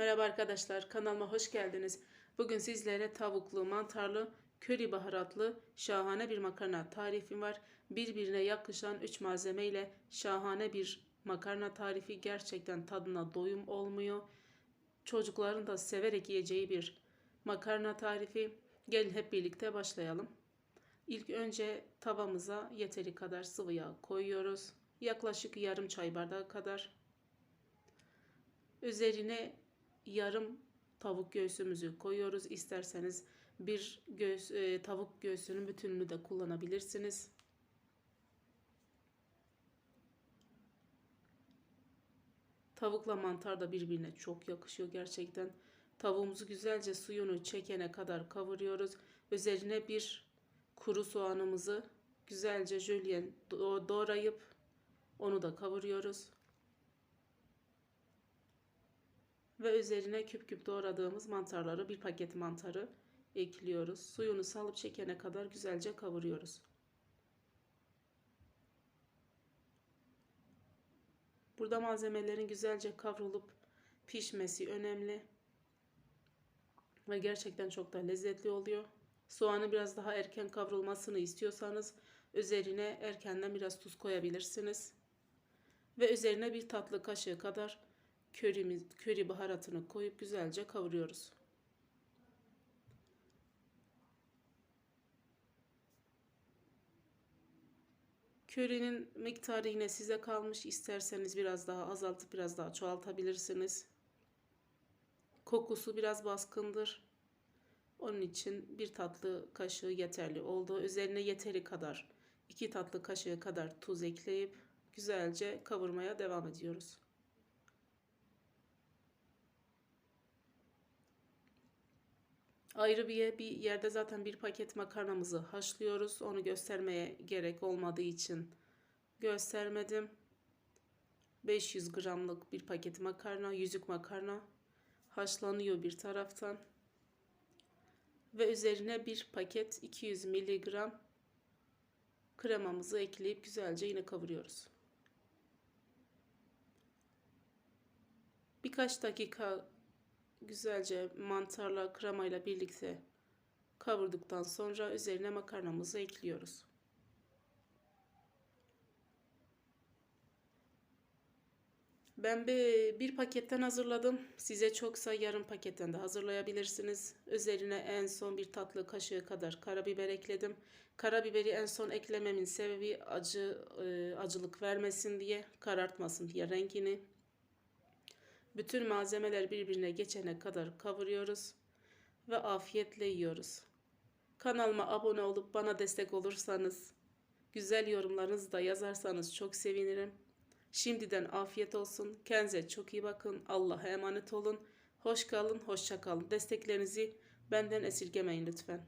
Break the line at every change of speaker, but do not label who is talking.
Merhaba arkadaşlar, kanalıma hoş geldiniz. Bugün sizlere tavuklu, mantarlı, köri baharatlı şahane bir makarna tarifim var. Birbirine yakışan 3 malzeme ile şahane bir makarna tarifi. Gerçekten tadına doyum olmuyor. Çocukların da severek yiyeceği bir makarna tarifi. Gelin hep birlikte başlayalım. İlk önce tavamıza yeteri kadar sıvı yağ koyuyoruz. Yaklaşık yarım çay bardağı kadar. Üzerine yarım tavuk göğsümüzü koyuyoruz. İsterseniz bir göğüs, e, tavuk göğsünün bütününü de kullanabilirsiniz. Tavukla mantar da birbirine çok yakışıyor gerçekten. Tavuğumuzu güzelce suyunu çekene kadar kavuruyoruz. Üzerine bir kuru soğanımızı güzelce jülyen doğrayıp onu da kavuruyoruz. Ve üzerine küp küp doğradığımız mantarları bir paket mantarı ekliyoruz. Suyunu salıp çekene kadar güzelce kavuruyoruz. Burada malzemelerin güzelce kavrulup pişmesi önemli. Ve gerçekten çok da lezzetli oluyor. Soğanı biraz daha erken kavrulmasını istiyorsanız üzerine erkenden biraz tuz koyabilirsiniz. Ve üzerine bir tatlı kaşığı kadar körimiz, köri baharatını koyup güzelce kavuruyoruz. Körinin miktarı yine size kalmış. İsterseniz biraz daha azaltıp biraz daha çoğaltabilirsiniz. Kokusu biraz baskındır. Onun için bir tatlı kaşığı yeterli oldu. Üzerine yeteri kadar, iki tatlı kaşığı kadar tuz ekleyip güzelce kavurmaya devam ediyoruz. Ayrı bir, bir yerde zaten bir paket makarnamızı haşlıyoruz. Onu göstermeye gerek olmadığı için göstermedim. 500 gramlık bir paket makarna, yüzük makarna haşlanıyor bir taraftan. Ve üzerine bir paket 200 miligram kremamızı ekleyip güzelce yine kavuruyoruz. Birkaç dakika güzelce mantarla kremayla birlikte kavurduktan sonra üzerine makarnamızı ekliyoruz. Ben bir, paketten hazırladım. Size çoksa yarım paketten de hazırlayabilirsiniz. Üzerine en son bir tatlı kaşığı kadar karabiber ekledim. Karabiberi en son eklememin sebebi acı e, acılık vermesin diye, karartmasın diye rengini. Bütün malzemeler birbirine geçene kadar kavuruyoruz ve afiyetle yiyoruz. Kanalıma abone olup bana destek olursanız, güzel yorumlarınızı da yazarsanız çok sevinirim. Şimdiden afiyet olsun. Kendinize çok iyi bakın. Allah'a emanet olun. Hoş kalın, hoşça kalın. Desteklerinizi benden esirgemeyin lütfen.